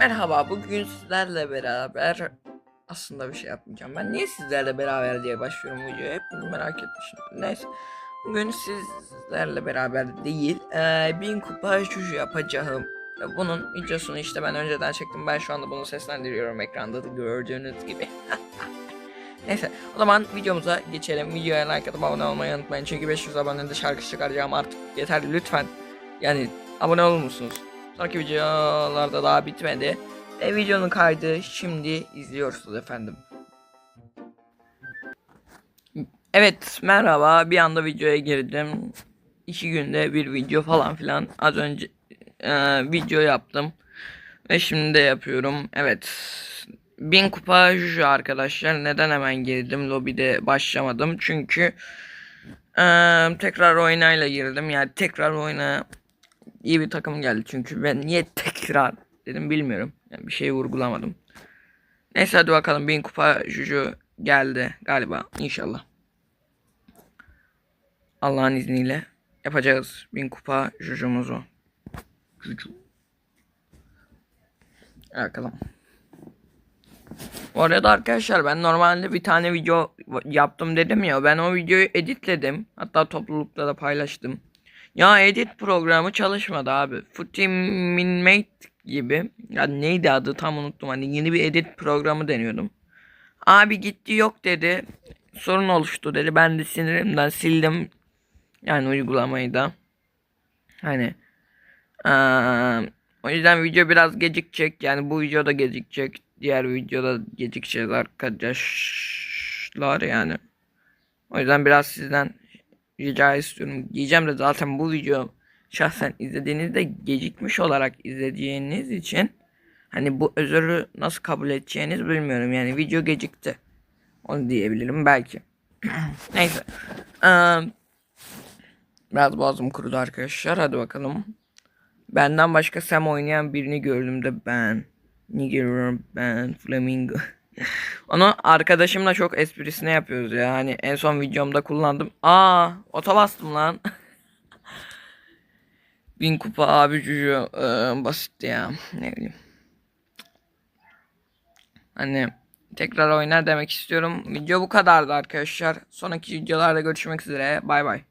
Merhaba, bugün sizlerle beraber aslında bir şey yapmayacağım. Ben niye sizlerle beraber diye başlıyorum videoya hep bunu merak etmişim. Neyse, bugün sizlerle beraber değil, eee bin kupa şuşu yapacağım. Bunun videosunu işte ben önceden çektim. Ben şu anda bunu seslendiriyorum ekranda da gördüğünüz gibi. Neyse, o zaman videomuza geçelim. Videoya like atıp abone olmayı unutmayın. Çünkü 500 abonede şarkı çıkaracağım artık. Yeter lütfen. Yani abone olur musunuz? Sonraki videolarda daha bitmedi. E, videonun kaydı şimdi izliyorsunuz efendim. Evet merhaba bir anda videoya girdim. İki günde bir video falan filan. Az önce e, video yaptım. Ve şimdi de yapıyorum. Evet. Bin kupa juju arkadaşlar. Neden hemen girdim? Lobide başlamadım. Çünkü e, tekrar oynayla girdim. Yani tekrar oyna iyi bir takım geldi çünkü ben niye tekrar dedim bilmiyorum. Yani bir şey vurgulamadım. Neyse hadi bakalım bin kupa juju geldi galiba inşallah. Allah'ın izniyle yapacağız bin kupa jujumuzu. Juju. Bakalım. Bu arada arkadaşlar ben normalde bir tane video yaptım dedim ya ben o videoyu editledim. Hatta toplulukta da paylaştım. Ya edit programı çalışmadı abi. Footy Minmate gibi. Ya neydi adı tam unuttum. Hani yeni bir edit programı deniyordum. Abi gitti yok dedi. Sorun oluştu dedi. Ben de sinirimden sildim. Yani uygulamayı da. Hani. eee, o yüzden video biraz gecikecek. Yani bu videoda gecikecek. Diğer videoda gecikeceğiz arkadaşlar yani. O yüzden biraz sizden rica istiyorum. Diyeceğim de zaten bu video şahsen izlediğinizde gecikmiş olarak izlediğiniz için hani bu özürü nasıl kabul edeceğiniz bilmiyorum. Yani video gecikti. Onu diyebilirim belki. Neyse. Eee, biraz boğazım kurudu arkadaşlar. Hadi bakalım. Benden başka Sam oynayan birini gördüm de ben. Nigger ben Flamingo. Onu arkadaşımla çok esprisine yapıyoruz ya. Hani en son videomda kullandım. Aa, ota bastım lan. Bin kupa abi cücü ee, basitti ya. Ne bileyim. Hani tekrar oynar demek istiyorum. Video bu kadardı arkadaşlar. Sonraki videolarda görüşmek üzere. Bay bay.